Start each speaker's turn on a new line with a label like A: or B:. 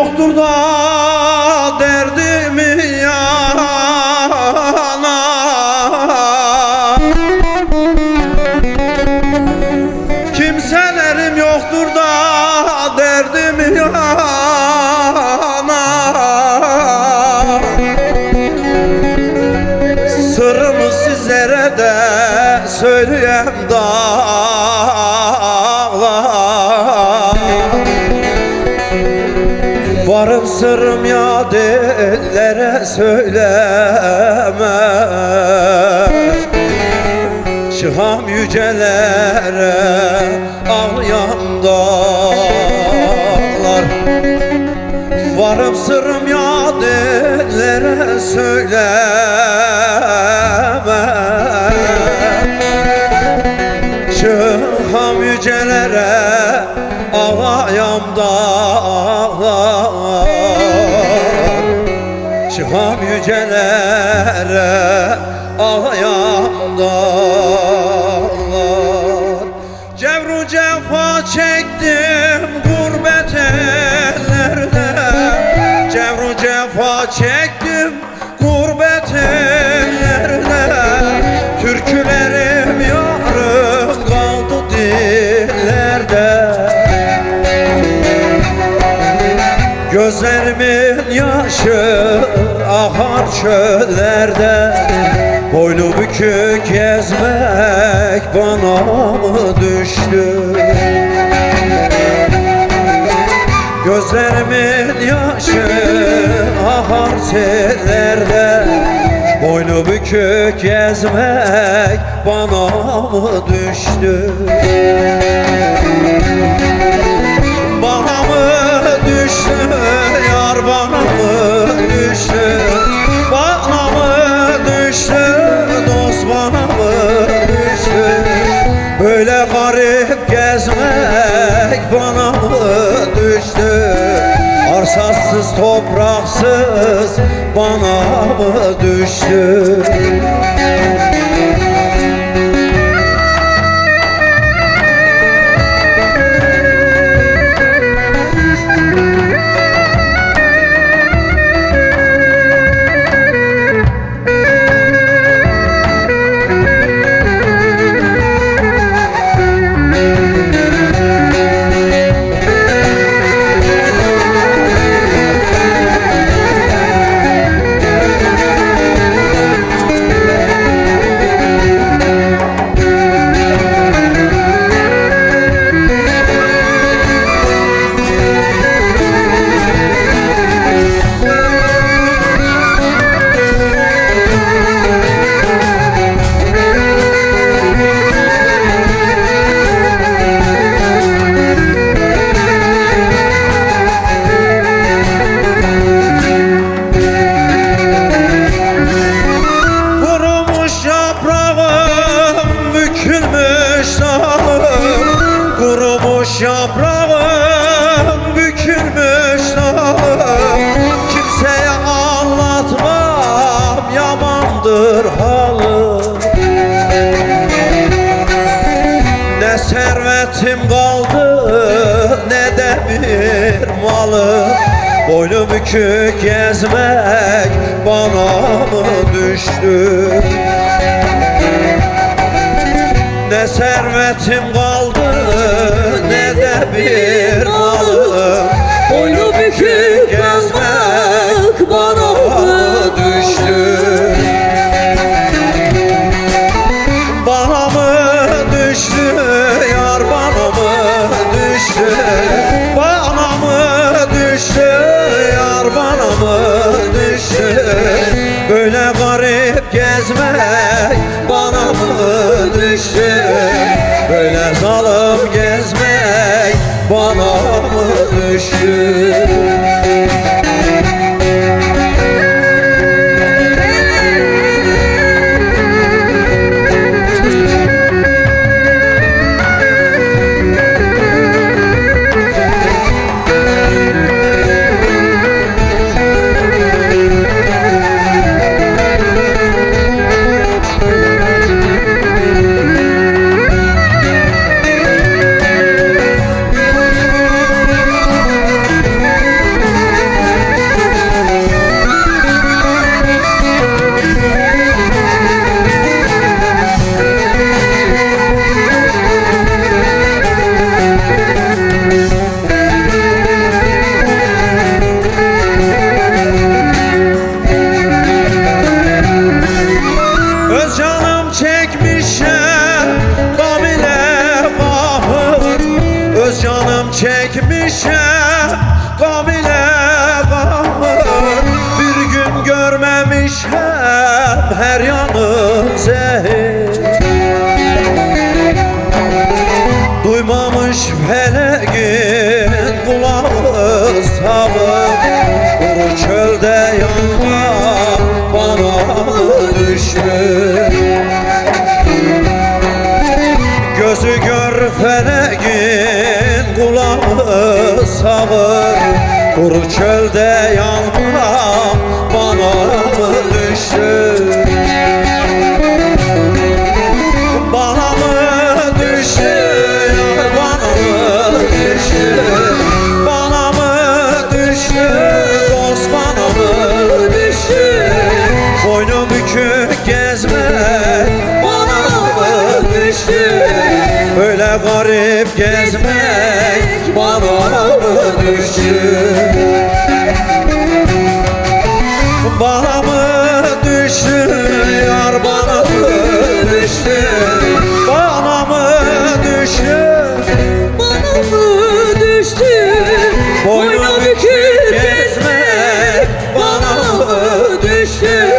A: yoktur da derdimi yana Kimselerim yoktur da derdimi yana Varım sırrım ya dillere söyleme. Çıkam yücelere ağlayan dağlar Varım sırrım ya dillere söyleme. Çıkam yücelere dağlar yücelere ağlayam yaşı akar çöllerde. Boynu bükük gezmek bana mı düştü? Gözlerimin yaşı akar sellerde Boynu bükük gezmek bana mı düştü gezmek bana mı düştü? Arsasız topraksız bana mı düştü bir malım Boynu bükük gezmek bana mı düştü? Ne servetim kaldı ne de bir malım Boynu bükük düştü? Böyle zalim gezmek bana mı düştü? ülke Bir gün görmemiş hem her yanın zehir. Duymamış felekin kulağı sabır. Kuru çölde yanma bana düşmüş Gözü gör felekin kulağı sağır Kuru çölde yanmak bana düştü Bana mı düştü bana mı düştü Bana mı düştü dost bana mı düştü Boynu bükük gezmek bana mı düştü Böyle garip düştü. Bana mı düştü yar bana mı düştü? Bana mı düştü? Bana mı düştü? Boynu bükük gezmek bana mı düştü?